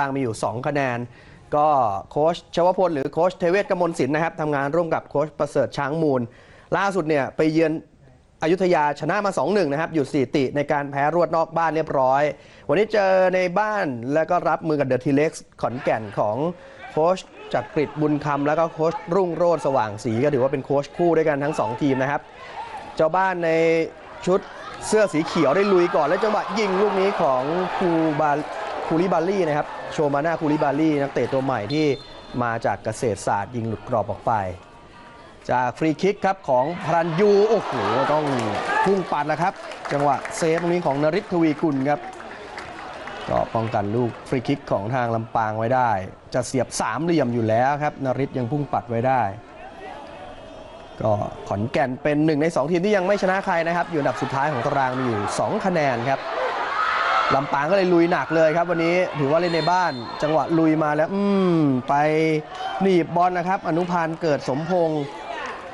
ต่างมีอยู่ 2 คะแนน ก็โค้ชชวพลหรือโค้ชเทเวศกมลศิลป์นะครับทำงานร่วมกับโค้ชประเสริฐช้างมูล ล่าสุดเนี่ยไปเยือนอยุธยาชนะมา 2-1 นะครับ หยุดสถิติในการแพ้รวดนอกบ้านเรียบร้อย วันนี้เจอในบ้านแล้วก็รับมือกับเดอะทีเล็กซ์ขอนแก่นของโค้ชจักริดบุญคำแล้วก็โค้ชรุ่งโรจน์สว่างศรีก็ถือว่าเป็นโค้ชคู่ด้วยกันทั้งสองทีมนะครับ เจ้าบ้านในชุดเสื้อสีเขียวได้ลุยก่อน แล้วจังหวะยิงลูกนี้ของคูบา คูลิบาลี่นะครับ โชมาน่าคูลิบาลี่นักเตะตัวใหม่ที่มาจากเกษตรศาสตร์ยิงหลุดกรอบออกไป จากฟรีคิกครับของพรันยู โอ้โห ต้องพุ่งปัดแล้วครับ จังหวะเซฟตรงนี้ของนริศทวีกุลครับ ก็ป้องกันลูกฟรีคิกของทางลำปางไว้ได้ จะเสียบสามเหลี่ยมอยู่แล้วครับนริศยังพุ่งปัดไว้ได้ ก็ขอนแก่นเป็นหนึ่งใน 2 ทีมที่ยังไม่ชนะใครนะครับ อยู่อันดับสุดท้ายของตารางมีอยู่ 2 คะแนนครับ ลำปางก็เลยลุยหนักเลยครับ วันนี้ถือว่าเล่นในบ้าน จังหวะลุยมาแล้ว อืมไปหนีบบอลนะครับ อนุพันธ์เกิดสมพงษ์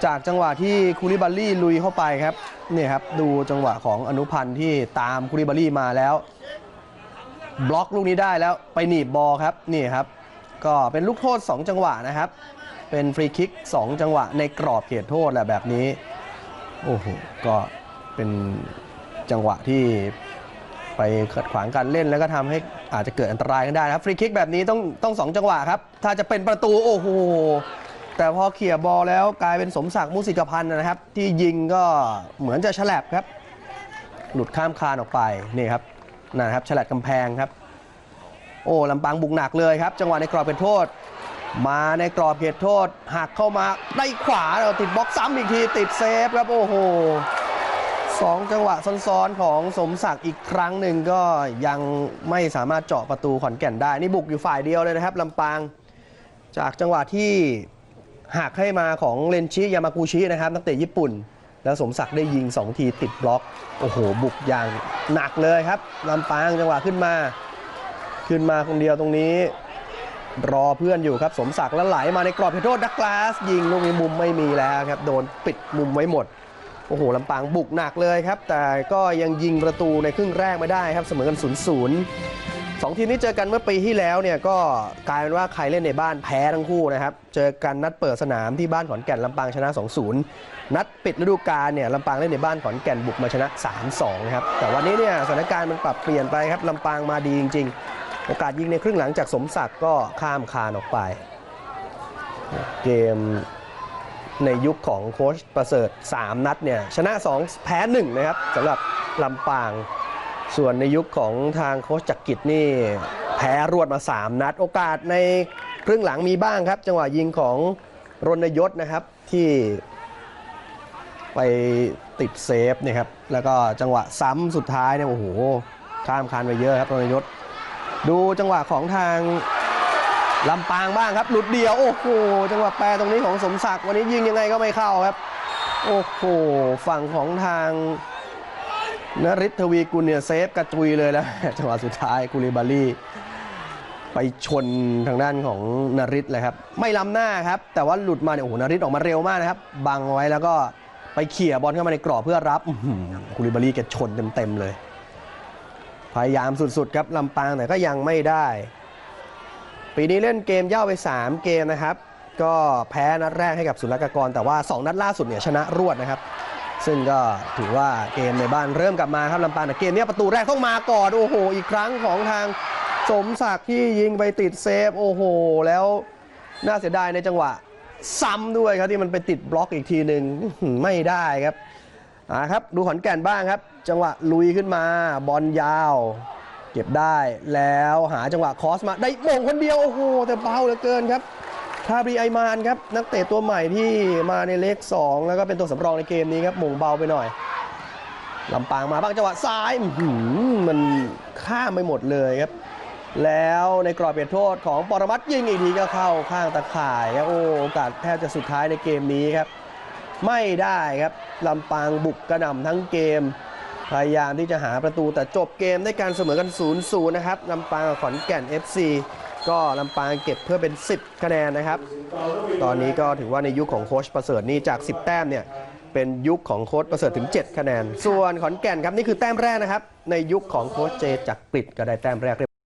จากจังหวะที่คูลิบาลี่ลุยเข้าไปครับนี่ครับ ดูจังหวะของอนุพันธ์ที่ตามคูลิบาลี่มาแล้ว บล็อกลูกนี้ได้แล้วไปหนีบบอลครับนี่ครับ ก็เป็นลูกโทษ 2 จังหวะนะครับ เป็นฟรีคิก 2 จังหวะในกรอบเขตโทษแหละแบบนี้โอ้โหก็เป็นจังหวะที่ ไปขัดขวางการเล่นแล้วก็ทำให้อาจจะเกิดอันตรายกันได้นะครับฟรีคิกแบบนี้ต้องต้องสองจังหวะครับ ถ้าจะเป็นประตูโอ้โหแต่พอเขี่ยบอลแล้วกลายเป็นสมศักดิ์มุสิกพันธ์นะครับ ที่ยิงก็เหมือนจะฉลับครับ หลุดข้ามคานออกไปนี่ครับนะครับฉลับกำแพงครับ โอ้ลำปางบุกหนักเลยครับ จังหวะในกรอบเขตโทษ มาในกรอบเขตโทษหักเข้ามาได้ขวาเราติดบล็อกซ้ำอีกทีติดเซฟครับโอ้โห สองจังหวะซ้อนๆของสมศักดิ์อีกครั้งหนึ่งก็ยังไม่สามารถเจาะประตูขอนแก่นได้ นี่บุกอยู่ฝ่ายเดียวเลยนะครับลำปาง จากจังหวะที่หักให้มาของเลนชิยามากูชินะครับนักเตะญี่ปุ่น แล้วสมศักดิ์ได้ยิง 2 ทีติดบล็อก โอ้โห บุกอย่างหนักเลยครับลำปางจังหวะขึ้นมา ขึ้นมาคนเดียวตรงนี้ รอเพื่อนอยู่ครับสมศักดิ์แล้วไหลมาในกรอบเขตโทษดักลาสยิงลูกนี้มุมไม่มีแล้วครับโดนปิดมุมไว้หมด โอ้โหลำปางบุกหนักเลยครับ แต่ก็ยังยิงประตูในครึ่งแรกไม่ได้ครับเสมอกัน0ูนย์ศูนย์สองทีมนี้เจอกันเมื่อปีที่แล้วเนี่ยก็กลายเป็นว่าใครเล่นในบ้านแพ้ทั้งคู่นะครับ เจอกันนัดเปิดสนามที่บ้านขอนแก่นลำปางชนะ 2-0 นัดปิดฤดูกาลเนี่ยลำปางเล่นในบ้านขอนแก่นบุกมาชนะ 3-2 ครับ แต่วันนี้เนี่ยสถานการณ์มันปรับเปลี่ยนไปครับลำปางมาดีจริง ๆ โอกาสยิงในครึ่งหลังจากสมศักดิ์ก็ข้ามคานออกไป เกม ในยุคของโค้ชประเสริฐ 3 นัดเนี่ยชนะ 2 แพ้ 1 นะครับสำหรับลำปาง ส่วนในยุคของทางโค้ชจักรกิจนี่แพ้รวดมา 3 นัด โอกาสในครึ่งหลังมีบ้างครับ จังหวะยิงของรณยศนะครับที่ไปติดเซฟนะครับแล้วก็จังหวะซ้ำสุดท้ายเนี่ยโอ้โหข้ามคานไปเยอะครับรณยศดูจังหวะของทาง ลำปางบ้างครับ หลุดเดียว โอ้โห จังหวะแปรตรงนี้ของสมศักดิ์วันนี้ยิงยังไงก็ไม่เข้าครับ โอ้โห ฝั่งของทางนริศทวีกุลเนี่ยเซฟกระจุยเลยแล้วจังหวะสุดท้ายกุลิบาลี่ไปชนทางด้านของนริศเลยครับ ไม่ล้ำหน้าครับ แต่ว่าหลุดมาเนี่ยโอ้โหนริศออกมาเร็วมากนะครับ บังไว้แล้วก็ไปเขี่ยบอลเข้ามาในกรอบเพื่อรับอื้อหือกุลิบาลี่แกชนเต็มๆเลย พยายามสุดๆครับลำปางแต่ก็ยังไม่ได้ ปีนี้เล่นเกมย่าไป 3 เกมนะครับ ก็แพ้นัดแรกให้กับสุรกากร แต่ว่า 2 นัดล่าสุดเนี่ยชนะรวดนะครับ ซึ่งก็ถือว่าเกมในบ้านเริ่มกลับมาครับลำปางแต่เกมเนี้ยประตูแรกต้องมาก่อนโอ้โห อีกครั้งของทางสมศักดิ์ที่ยิงไปติดเซฟโอ้โห แล้วน่าเสียดายในจังหวะ ซ้ำด้วยครับที่มันไปติดบล็อกอีกทีหนึ่งไม่ได้ครับอ่าครับ ดูขอนแก่นบ้างครับ จังหวะลุยขึ้นมาบอลยาว เก็บได้แล้วหาจังหวะคอสมาได้มงคนเดียว โอ้โห แต่เบาเหลือเกินครับคาบรีไอมานครับนักเตะตัวใหม่ที่มาในเลข 2 แล้วก็เป็นตัวสำรองในเกมนี้ครับมงเบาไปหน่อยลำปางมาบ้างจังหวะซ้ายมันข้ามไปหมดเลยครับ แล้วในกรอบเขตโทษของปรมัตถ์ยิงอีกทีก็เข้าข้างตะข่ายครับโอ้โอกาสแทบจะสุดท้ายในเกมนี้ครับ ไม่ได้ครับลำปางบุกกระหน่ำทั้งเกม พยายามที่จะหาประตูแต่จบเกมได้วยการเสมอกัน 0-0 นะครับลำปางกับขอนแก่น FC ก็ลำปางเก็บเพื่อเป็น 10 คะแนนนะครับ ตอนนี้ก็ถือว่าในยุคของโค้ชประเสริฐนี่จาก 10 แต้มเนี่ยเป็นยุคของโค้ชประเสริฐถึง 7 คะแนน ส่วนขอนแก่นครับนี่คือแต้มแรกนะครับ ในยุคของโค้ชเจจากรกฤษก็ได้แต้มแรกเรียบ